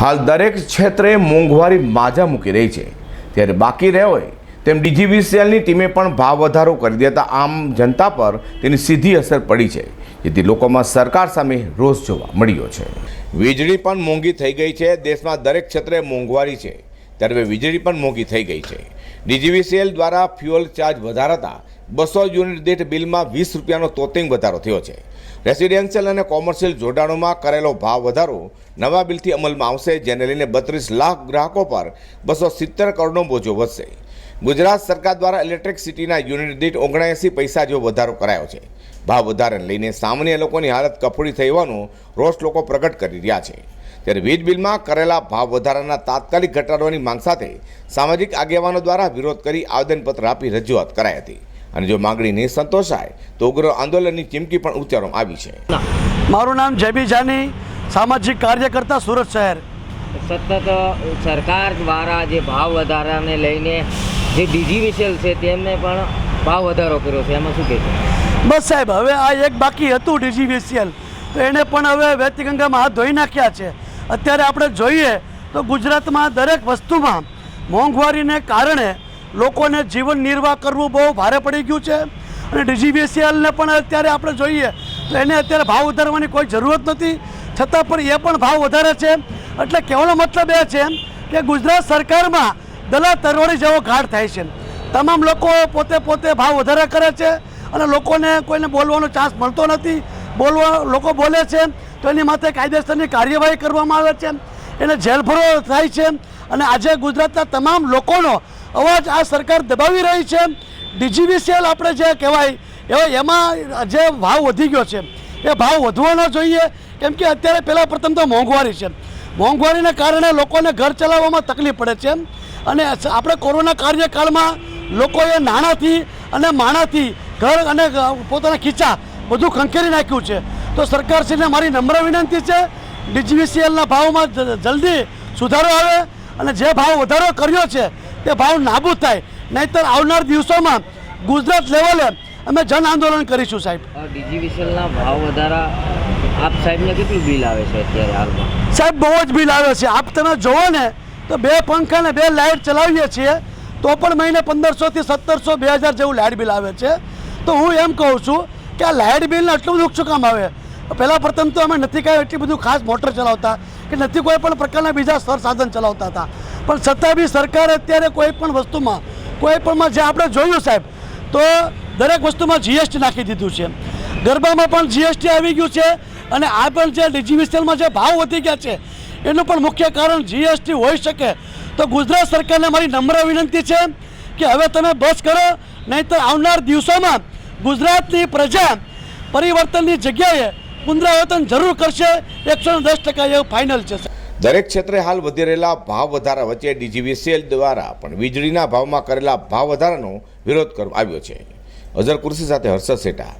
હાલ દરેક ક્ષેત્રે મોંઘવારી માજા મૂકી રહી છે. ત્યારે બાકી રહ્યો હોય તેમ ડીજીવીસીએલની ટીમે પણ ભાવ વધારો કરી દેતા આમ જનતા પર તેની સીધી અસર પડી છે. જેથી લોકોમાં સરકાર સામે રોષ જોવા મળ્યો છે. વીજળી પણ મોંઘી થઈ ગઈ છે. દેશમાં દરેક ક્ષેત્રે મોંઘવારી છે. ત્યારે હવે વીજળી પણ મોંઘી થઈ ગઈ છે. ડીજીવીસીએલ દ્વારા ફ્યુઅલ ચાર્જ વધારાતા બસો યુનિટ દીઠ બિલમાં વીસ રૂપિયાનો તોતિંગ વધારો થયો છે. રેસિડેન્શિયલ અને કોમર્શિયલ જોડાણોમાં કરેલો ભાવ વધારો નવા બિલથી અમલમાં આવશે, જેને લઈને બત્રીસ લાખ ગ્રાહકો પર બસો સિત્તેર કરોડનો બોજો વધશે. ગુજરાત સરકાર દ્વારા ઇલેક્ટ્રિસિટીના યુનિટ દીઠ ઓગણએંસી પૈસા જેવો વધારો કરાયો છે. ભાવ વધારાને લઈને સામાન્ય લોકોની હાલત કફોડી થઈ હોવાનો રોષ લોકો પ્રગટ કરી રહ્યા છે. ત્યારે વીજ બિલમાં કરેલા ભાવ વધારાના તાત્કાલિક ઘટાડવાની માંગ સાથે સામાજિક આગેવાનો દ્વારા વિરોધ કરી આવેદનપત્ર આપી રજૂઆત કરાઈ હતી. અને જો માંગણી નહીં સંતોષાય તો ઉગ્ર આંદોલનની ચીમકી પણ ઉચ્ચારવામાં આવી છે. મારું નામ જેબી જાની સામાજિક કાર્યકર્તા સુરત શહેર. સતત સરકાર દ્વારા જે ભાવ વધારાને લઈને જે ડીજીવીસીએલ છે તેમને પણ ભાવ વધારો કર્યો છે. એમાં શું કહેશો? બસ સાહેબ હવે આ એક બાકી હતું ડીજીવીસીએલ તો એને પણ હવે વેતીગંગામાં હાથ ધોઈ નાખ્યા છે. અત્યારે આપણે જોઈએ તો ગુજરાતમાં દરેક વસ્તુમાં મોંઘવારીને કારણે લોકોને જીવન નિર્વાહ કરવું બહુ ભારે પડી ગયું છે. અને ડીજીવીસીએલને પણ અત્યારે આપણે જોઈએ તો એને અત્યારે ભાવ વધારવાની કોઈ જરૂરત નથી. છતાં પણ એ પણ ભાવ વધારે છે. એટલે કહેવાનો મતલબ એ છે કે ગુજરાત સરકારમાં દલાલ તરવડી જેવો ઘાટ થાય છે. તમામ લોકો પોતે પોતે ભાવ વધારે કરે છે અને લોકોને કોઈને બોલવાનો ચાન્સ મળતો નથી. બોલવા લોકો બોલે છે, તો એની માટે કાયદેસરની કાર્યવાહી કરવામાં આવે છે, એને જેલભરો થાય છે, અને આજે ગુજરાતના તમામ લોકોનો અવાજ આ સરકાર દબાવી રહી છે. ડીજીવીસીએલ આપણે જે કહેવાય એવા એમાં જે ભાવ વધી ગયો છે, એ ભાવ વધવો ન જોઈએ, કેમ કે અત્યારે પહેલાં પ્રથમ તો મોંઘવારી છે. મોંઘવારીને કારણે લોકોને ઘર ચલાવવામાં તકલીફ પડે છે, અને આપણે કોરોના કાર્યકાળમાં લોકોએ નાણાંથી અને માણાથી ઘર અને પોતાના ખીચા બધું ખંખેરી નાખ્યું છે. તો સરકારશ્રીને મારી નમ્ર વિનંતી છે ડીજીવીસીએલના ભાવમાં જલ્દી સુધારો આવે અને જે ભાવ વધારો કર્યો છે તે ભાવ નાબૂદ થાય. નહીંતર આવનાર દિવસોમાં ગુજરાત લેવલે અમે જન આંદોલન કરીશું સાહેબ. ડીજીવીસીએલના ભાવ વધારા આપ સાહેબને કેટલું બિલ આવે છે અત્યારે હાલમાં? સાહેબ બહુ જ બિલ આવે છે. આપ તમે જોવો ને તો બે પંખા ને બે લાઇટ ચલાવીએ છીએ તો પણ મહિને પંદરસોથી સત્તરસો બે હજાર જેવું લાઇટ બિલ આવે છે. તો હું એમ કહું છું કે આ લાઇટ બિલને આટલું બધું શું કામ આવે? પહેલાં પ્રથમ તો અમે નથી કાંઈ એટલી બધું ખાસ મોટર ચલાવતા, કે નથી કોઈ પણ પ્રકારના બીજા સર સાધન ચલાવતા હતા. પણ છતાં બી સરકારે અત્યારે કોઈ પણ વસ્તુમાં, કોઈ પણમાં જે આપણે જોયું સાહેબ, તો દરેક વસ્તુમાં જીએસટી નાખી દીધું છે. ગરબામાં પણ જીએસટી આવી ગયું છે અને આ પણ જે ડિજિવિસ્ટલમાં જે ભાવ વધી ગયા છે, એનું પણ મુખ્ય કારણ જીએસટી હોઈ શકે. તો ગુજરાત સરકારને મારી નમ્ર વિનંતી છે કે હવે તમે બસ કરો નહીં તો આવનાર દિવસોમાં ગુજરાતની પ્રજા પરિવર્તનની જગ્યાએ પુનરાવર્તન જરૂર કરશે, એકસો દસ ટકા એવું ફાઇનલ છે દરેક ક્ષેત્રે હાલ વધી રહેલા ભાવ વધારા વચ્ચે ડીજીવીસીએલ દ્વારા પણ વીજળીના ભાવમાં કરેલા ભાવ વધારાનો વિરોધ કરવામાં આવ્યો છે. અઝર કુર્સી સાથે હર્ષદ સેટા.